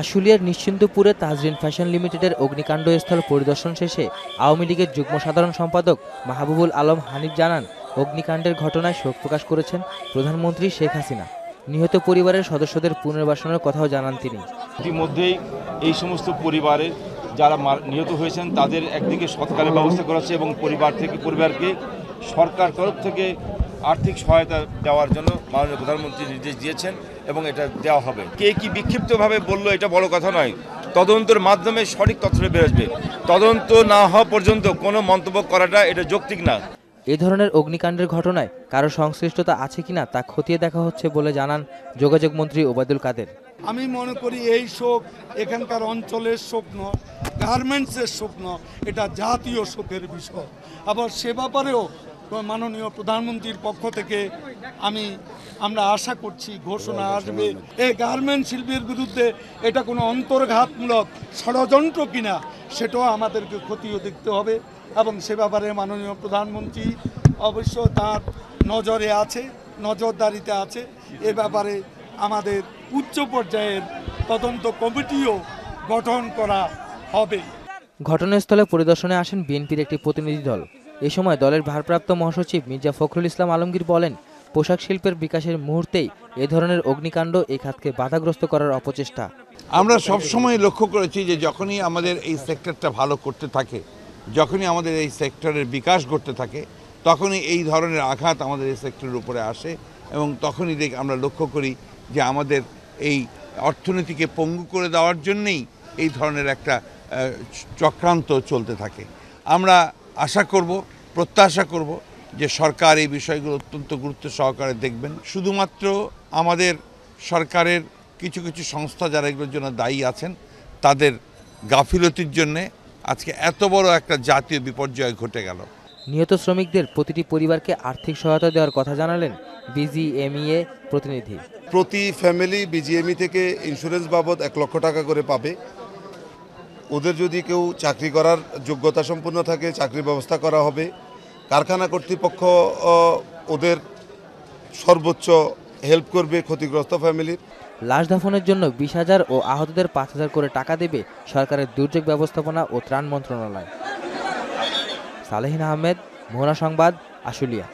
আশুলিয়ার নিশ্চিন্তপুরে তাজরিন ফ্যাশন লিমিটেডের অগ্নিকাণ্ড স্থল পরিদর্শন শেষে আওয়ামী লীগের যুগ্ম সাধারণ সম্পাদক মাহবুবুল আলম হানিফ জানান, অগ্নিকাণ্ডের ঘটনায় শোক প্রকাশ করেছেন প্রধানমন্ত্রী শেখ হাসিনা। নিহত পরিবারের সদস্যদের পুনর্বাসনের কথাও জানান তিনি। ইতিমধ্যেই এই সমস্ত পরিবারের যারা নিহত হয়েছেন, তাদের একদিকে সৎকারের ব্যবস্থা করা হচ্ছে এবং পরিবার থেকে, পরিবারকে সরকার তরফ থেকে আর্থিক সহায়তা দেওয়ার জন্য মাননীয় প্রধানমন্ত্রী নির্দেশ দিয়েছেন এবং এটা দেওয়া হবে। কে কি বিক্ষিপ্তভাবে বলল এটা বড় কথা নয়। তদন্তের মাধ্যমে সঠিক তথ্যটা বেরোবে তদন্ত না হওয়া পর্যন্ত কোনো মন্তব্য করাটা এটা যৌক্তিক না। এ ধরনের অগ্নিকাণ্ডের ঘটনায় কারও সংশ্লিষ্টতা আছে কিনা তা খতিয়ে দেখা হচ্ছে বলে জানান যোগাযোগ মন্ত্রী ওবায়দুল কাদের। আমি মনে করি এই শোক এখানকার অঞ্চলের শোক নয় গার্মেন্টসের শোক নয় এটা জাতীয় শোকের বিষয়। আবার সে ব্যাপারেও মাননীয় প্রধানমন্ত্রীর পক্ষ থেকে আমি আমরা আশা করছি ঘোষণা আসবে। এই গার্মেন্ট শিল্পের বিরুদ্ধে এটা কোনো অন্তর্ঘাতমূলক ষড়যন্ত্র কিনা সেটাও আমাদেরকে খতিয়ে দেখতে হবে এবং সে ব্যাপারে মাননীয় প্রধানমন্ত্রী অবশ্য তার নজরে আছে নজরদারিতে আছে। এ ব্যাপারে আমাদের উচ্চ পর্যায়ের তদন্ত কমিটিও গঠন করা হবে। ঘটনাস্থলে পরিদর্শনে আসেন বিএনপির একটি প্রতিনিধি দল। এ সময় দলের ভারপ্রাপ্ত মহাসচিব মির্জা ফখরুল ইসলাম আলমগীর বলেন, পোশাক শিল্পের বিকাশের মুহূর্তেই এ ধরনের অগ্নিকাণ্ড এই খাতকে বাধাগ্রস্ত করার অপচেষ্টা। আমরা সবসময় লক্ষ্য করেছি যে যখনই আমাদের এই সেক্টরটা ভালো করতে থাকে, যখনই আমাদের এই সেক্টরের বিকাশ করতে থাকে, তখনই এই ধরনের আঘাত আমাদের এই সেক্টরের উপরে আসে এবং তখনই দেখ, আমরা লক্ষ্য করি যে আমাদের এই অর্থনীতিকে পঙ্গু করে দেওয়ার জন্যেই এই ধরনের একটা চক্রান্ত চলতে থাকে। আমরা আশা করব প্রত্যাশা করব যে সরকার এই বিষয়গুলো অত্যন্ত গুরুত্ব সহকারে দেখবেন। শুধুমাত্র আমাদের সরকারের কিছু কিছু সংস্থা যারা এগুলোর জন্য দায়ী আছেন তাদের গাফিলতির জন্যে আজকে এত বড় একটা জাতীয় বিপর্যয় ঘটে গেল। নিহত শ্রমিকদের প্রতিটি পরিবারকে আর্থিক সহায়তা দেওয়ার কথা জানালেন বিজিএমইএ প্রতিনিধি। প্রতি ফ্যামিলি বিজিএমই থেকে ইন্স্যুরেন্স বাবদ এক লক্ষ টাকা করে পাবে। ওদের যদি কেউ চাকরি করার যোগ্যতা সম্পন্ন থাকে চাকরির ব্যবস্থা করা হবে, কারখানা কর্তৃপক্ষ ওদের সর্বোচ্চ হেল্প করবে ক্ষতিগ্রস্ত ফ্যামিলির। লাশ দাফনের জন্য বিশ হাজার ও আহতদের পাঁচ হাজার করে টাকা দেবে সরকারের দুর্যোগ ব্যবস্থাপনা ও ত্রাণ মন্ত্রণালয়। সালেহিন আহমেদ, মোহনা সংবাদ, আশুলিয়া।